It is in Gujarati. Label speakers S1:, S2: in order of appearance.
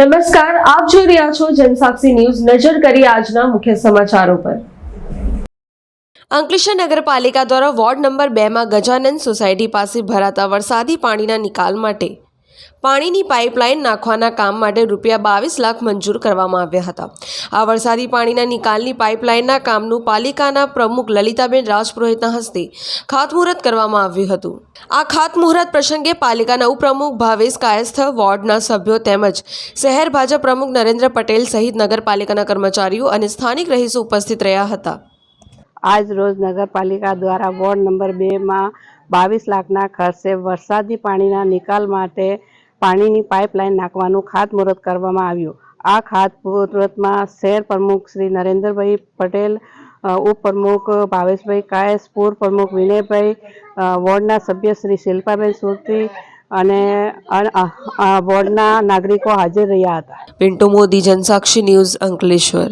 S1: નમસ્કાર, આપ જોઈ રહ્યા છો જનસાક્ષી ન્યૂઝ. નજર કરી આજના મુખ્ય સમાચારો પર. અંકલેશ્વર નગરપાલિકા દ્વારા વોર્ડ નંબર બેમાં ગજાનંદ સોસાયટી પાસે ભરાતા વરસાદી પાણીના નિકાલ માટે પાણીની પાઇપલાઇન નાખવાના કામ માટે રૂપિયા બાવીસ લાખ મંજૂર કરવામાં આવ્યા હતા. આ વરસાદી પાણીના નિકાલની પાઇપલાઇનના કામનું પાલિકાના પ્રમુખ લલિતાબેન રાજપુરોહિતના હસ્તે ખાતમુહૂર્ત કરવામાં આવ્યું હતું. આ ખાતમુહૂર્ત પ્રસંગે પાલિકાના ઉપપ્રમુખ ભાવેશ કાયસ્થ, વોર્ડના સભ્યો તેમજ શહેર ભાજપ પ્રમુખ નરેન્દ્ર પટેલ સહિત નગરપાલિકાના કર્મચારીઓ અને સ્થાનિક રહીશો ઉપસ્થિત રહ્યા હતા.
S2: આજ રોજ નગરપાલિકા દ્વારા વોર્ડ નંબર બેમાં બાવીસ લાખના ખર્ચે વરસાદી પાણીના નિકાલ માટે પાણીની પાઇપલાઇન નાખવાનું ખાતમુહૂર્ત કરવામાં આવ્યું. આ ખાતમુહૂર્તમાં શહેર પ્રમુખ શ્રી નરેન્દ્રભાઈ પટેલ ઉપપ્રમુખ ભાવેશભાઈ કાયસ, પૂર્વ પ્રમુખ વિનયભાઈ વોર્ડના સભ્ય શ્રી શિલ્પાબેન સુરતી અને વોર્ડના નાગરિકો હાજર રહ્યા હતા.
S1: પિન્ટુ મોદી, જનસાક્ષી ન્યૂઝ અંકલેશ્વર.